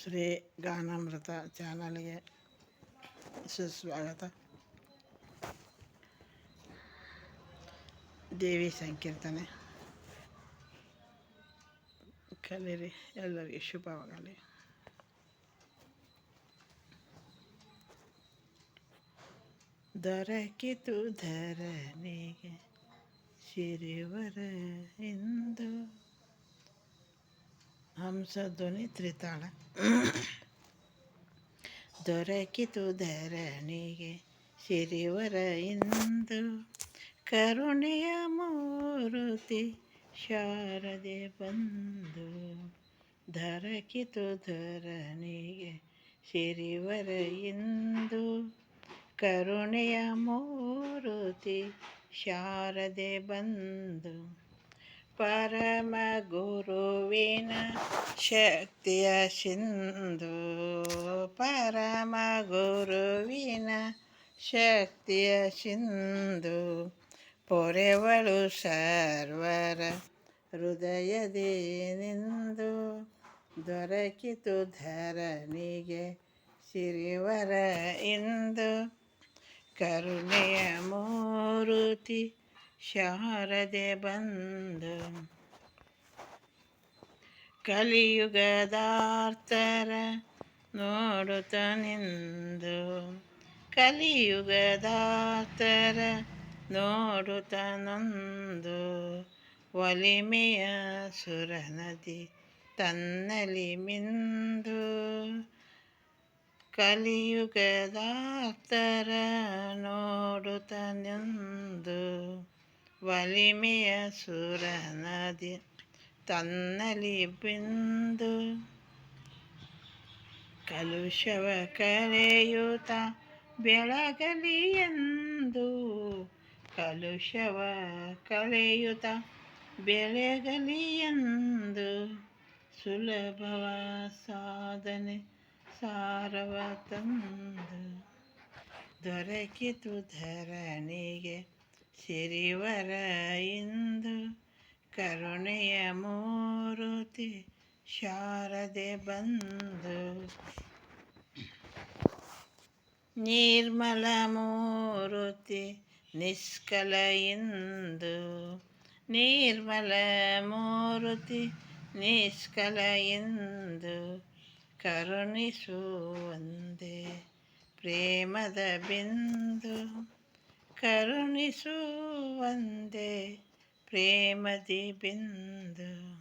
ಶ್ರೀ ಗಾನಾಮೃತ ಚಾನಲ್ಗೆ ಸುಸ್ವಾಗತ. ದೇವಿ ಸಂಕೀರ್ತನೆ. ಕಲೀರಿ ಎಲ್ಲರಿಗೆ ಶುಭವಾಗಲಿ ದೊರಕಿತು ಧರನಿಗೆ ಶಿರಿವರ ಇಂದು. ಹಂಸಧ್ವನಿ ತ್ರಿತಾಳ. ದೊರಕಿತು ಧರಣಿಗೆ ಸಿರಿವರ ಇಂದು. ಕರುಣೆಯ ಮೂರುತಿ ಶಾರದೆ ಬಂದು. ದೊರಕಿತು ಧರಣಿಗೆ ಸಿರಿವರ ಇಂದು. ಕರುಣೆಯ ಮೂರುತಿ ಶಾರದೆ ಬಂದು. ಪರಮ ಗುರುವಿನ ಶಕ್ತಿಯ ಸಿಂಧು ಪರಮ ಗುರುವಿನ ಶಕ್ತಿಯ ಸಿಂಧು, ಪೊರೆವಳು ಸರ್ವರ ಹೃದಯದೇನೆಂದು ದೊರಕಿತು ಧರಣಿಗೆ ಸಿರಿವರ ಇಂದು, ಕರುಣೆಯ ಮೂರುತಿ ಶಾರದೆ ಬಂದು ಕಲಿಯುಗದಾರ್ತರ ನೋಡುತ್ತ ನಿಂದು. ಕಲಿಯುಗದಾರ್ತರ ನೋಡುತ್ತ ನೊಂದು. ಒಲಿಮೆಯ ಸುರನದಿ ತನ್ನಲಿ ಮಿಂದು. ಕಲಿಯುಗದಾರ್ತರ ನೋಡುತ್ತ ನಿಂದು. ಒಲಿಮೆಯ ಸುರ ನದಿ ತನ್ನಲಿ ಬಿಂದು ಕಲುಷವ ಕರೆಯುತ್ತ ಬೆಳಗಲಿ ಎಂದು ಕಲುಷವ ಕಳೆಯುತ ಬೆಳಗಲಿ ಎಂದು ಸುಲಭವ ಸಾಧನೆ ಸಾರವ ತಂದು ದೊರಕಿತು ಧರಣಿಗೆ ಸಿರಿವರ ಇಂದು ಕರುಣೆಯ ಮೂರುತಿ ಶಾರದೆ ಬಂದು. ನಿರ್ಮಲ ಮೂರುತಿ ನಿಷ್ಕಲ ಇಂದು. ನಿರ್ಮಲ ಮೂರುತಿ ನಿಷ್ಕಲ ಇಂದು ಕರುಣಿಸುವಂದೆ ಪ್ರೇಮದ ಬಿಂದು. ಕರುಣಿಸುವಂದೆ ಪ್ರೇಮದಿ ಬಿಂದು.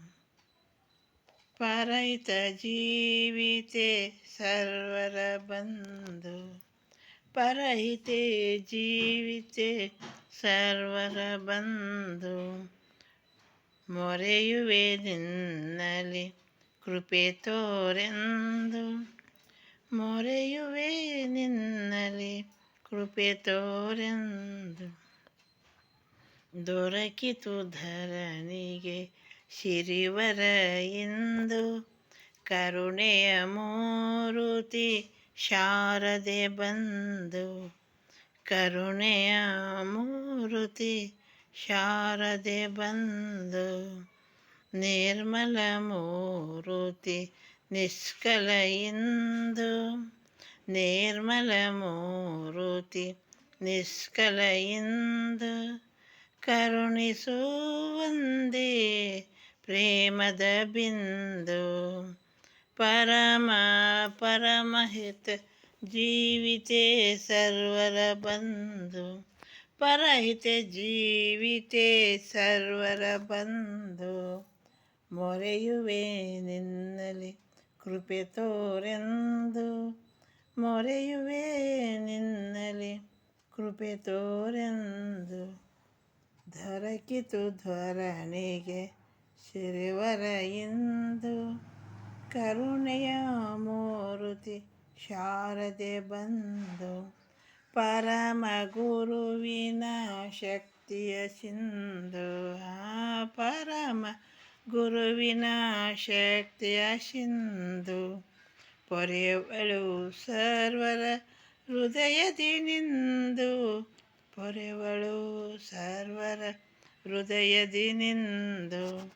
ಪರೈತ ಜೀವಿತೆ ಸರ್ವರ ಬಂದು ಪರಹಿತೆ ಜೀವಿತೆ ಸರ್ವರ ಬಂದು ಮೊರೆಯುವೆ ನಿನ್ನಲಿ ಕೃಪೆ ತೋರೆಂದು. ಮೊರೆಯುವೆ ನಿನ್ನಲಿ ಕೃಪೆ ತೋರೆಂದು ದೊರಕಿತು ಧರಣಿಗೆ ಶಿರಿವರ ಇಂದು. ಕರುಣೆಯ ಮೂರುತಿ ಶಾರದೆ ಬಂದು. ಕರುಣೆಯ ಮೂರುತಿ ಶಾರದೆ ಬಂದು. ನಿರ್ಮಲ ಮೂರುತಿ ನಿಷ್ಕಲ ಇಂದು. ನಿರ್ಮಲ ಮೂರುತಿ ನಿಷ್ಕಲ ಇಂದು ಕರುಣಿಸುವಂದೇ ಪ್ರೇಮದ ಬಿಂದು. ಪರಮ ಪರಮಹಿತ ಜೀವಿತೆ ಸರ್ವರ ಬಂಧು. ಪರಹಿತ ಜೀವಿತೆ ಸರ್ವರ ಬಂಧು. ಮೊರೆಯುವೆ ನಿನ್ನಲಿ ಕೃಪೆ ತೋರೆಂದು ಮೊರೆಯುವೆ ನಿನ್ನಲಿ ಕೃಪೆ ತೋರೆಂದು ಧರಕಿತು ಧ್ವರಣಿಗೆ ಶಿರಿವರ ಇಂದು. ಕರುಣೆಯ ಮೂರುತಿ ಶಾರದೆ ಬಂದು ಪರಮ ಗುರುವಿನ ಶಕ್ತಿಯ ಸಿಂಧು. ಆ ಪರಮ ಗುರುವಿನ ಶಕ್ತಿಯ ಸಿಂಧು. ಪೊರೆವಳು ಸರ್ವರ ಹೃದಯದಿ ನಿಂದು. ಪೊರೆವಳು ಸರ್ವರ ಹೃದಯದಿ ನಿಂದು.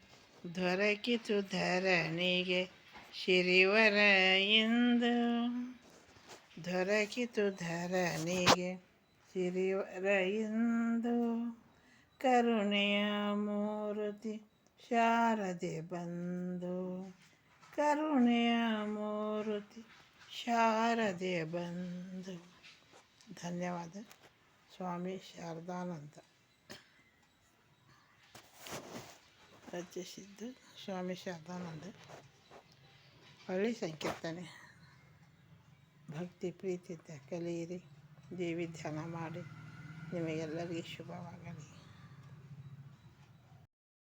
ದೊರಕಿತು ಧರಣಿಗೆ ಶಿರಿವರ ಇಂದು. ದೊರಕಿತು ಧರಣಿಗೆ ಶಿರಿವರ ಇಂದು. ಕರುಣೆಯ ಮೂರ್ತಿ ಶಾರದೆ ಬಂದು. ಕರುಣೆಯ ಮೂರ್ತಿ ಶಾರದೆ ಬಂದು ಧನ್ಯವಾದ. ಸ್ವಾಮಿ ಶಾರದಾನಂದ. ರಚಿಸಿದ್ದು ಸ್ವಾಮಿ ಶಾರದಾನಂದ. ಒಳ್ಳೆ ಸಂಕೀರ್ತನೆ. ಭಕ್ತಿ ಪ್ರೀತಿಯಿಂದ ಕಲಿಯಿರಿ ದೇವಿ ಧ್ಯಾನ ಮಾಡಿ ನಿಮಗೆಲ್ಲರಿಗೆ ಶುಭವಾಗಲಿ.